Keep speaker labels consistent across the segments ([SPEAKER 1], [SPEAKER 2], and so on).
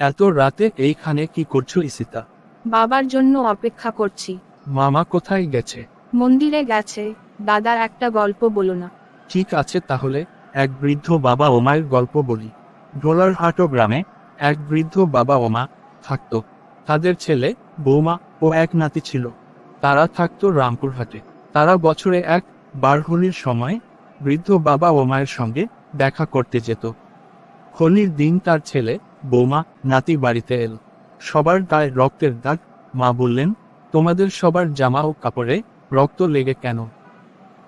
[SPEAKER 1] এত রাতে এইখানে কি করছ ইসিতা?
[SPEAKER 2] বাবার জন্য অপেক্ষা করছি।
[SPEAKER 1] মামা কোথায় গেছে?
[SPEAKER 2] মন্দিরে গেছে। দাদার একটা গল্প বলো না।
[SPEAKER 1] ঠিক আছে তাহলে এক বৃদ্ধ বাবা ও মায়ের গল্প বলি। ডোলারহাটো গ্রামে এক বৃদ্ধ বাবা ও মা থাকত। তাদের ছেলে বৌমা ও এক নাতি ছিল। তারা থাকতো রামপুরহাটে। তারা বছরে এক বার হোলির সময় বৃদ্ধ বাবা ও মায়ের সঙ্গে দেখা করতে যেত। হোলির দিন তার ছেলে বৌমা, নাতি বাড়িতে এল। সবার গায়ে রক্তের দাগ, মা বললেন, তোমাদের সবার জামা ও কাপড়ে রক্ত লেগে কেন?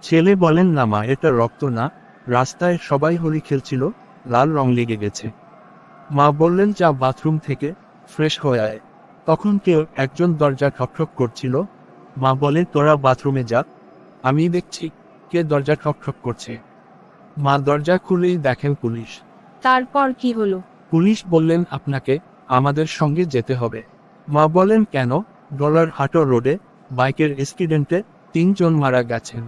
[SPEAKER 1] ছেলে বলেন, না মা, এটা রক্ত না। রাস্তায় সবাই হোলি খেলছিল, লাল রং লেগে গেছে। মা বললেন, যা বাথরুম থেকে ফ্রেশ হয়ে আয়। তখন কেউ একজন দরজা ঠকঠক করছিল। মা বলে, তোরা বাথরুমে যা। আমি দেখছি কে দরজা ঠকঠক করছে। মা দরজা খুলেই দেখেন পুলিশ।
[SPEAKER 2] তারপর কি হলো?
[SPEAKER 1] পুলিশ বললেন আপনাকে আমাদের সঙ্গে যেতে হবে। মা বলেন, কেন? ডলার হাটো রোডে বাইকের অ্যাক্সিডেন্টে তিনজন মারা গেছেন।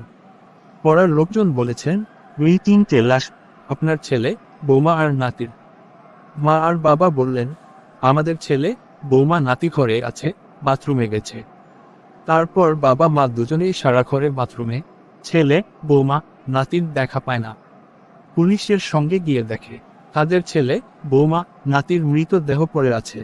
[SPEAKER 1] পড়ার লোকজন বলেছেন, দুই তিনটে লাশ আপনার ছেলে, বৌমা আর নাতির মা আর বাবা বললেন, আমাদের ছেলে, বৌমা, নাতি ঘরে আছে, বাথরুমে গেছে। তারপর বাবা, মা দুজনেই সারা ঘরে বাথরুমে, ছেলে, বৌমা, নাতির দেখা পায় না। পুলিশের সঙ্গে গিয়ে দেখে। তাদের ছেলে বৌমা নাতির মৃতদেহ পড়ে আছে।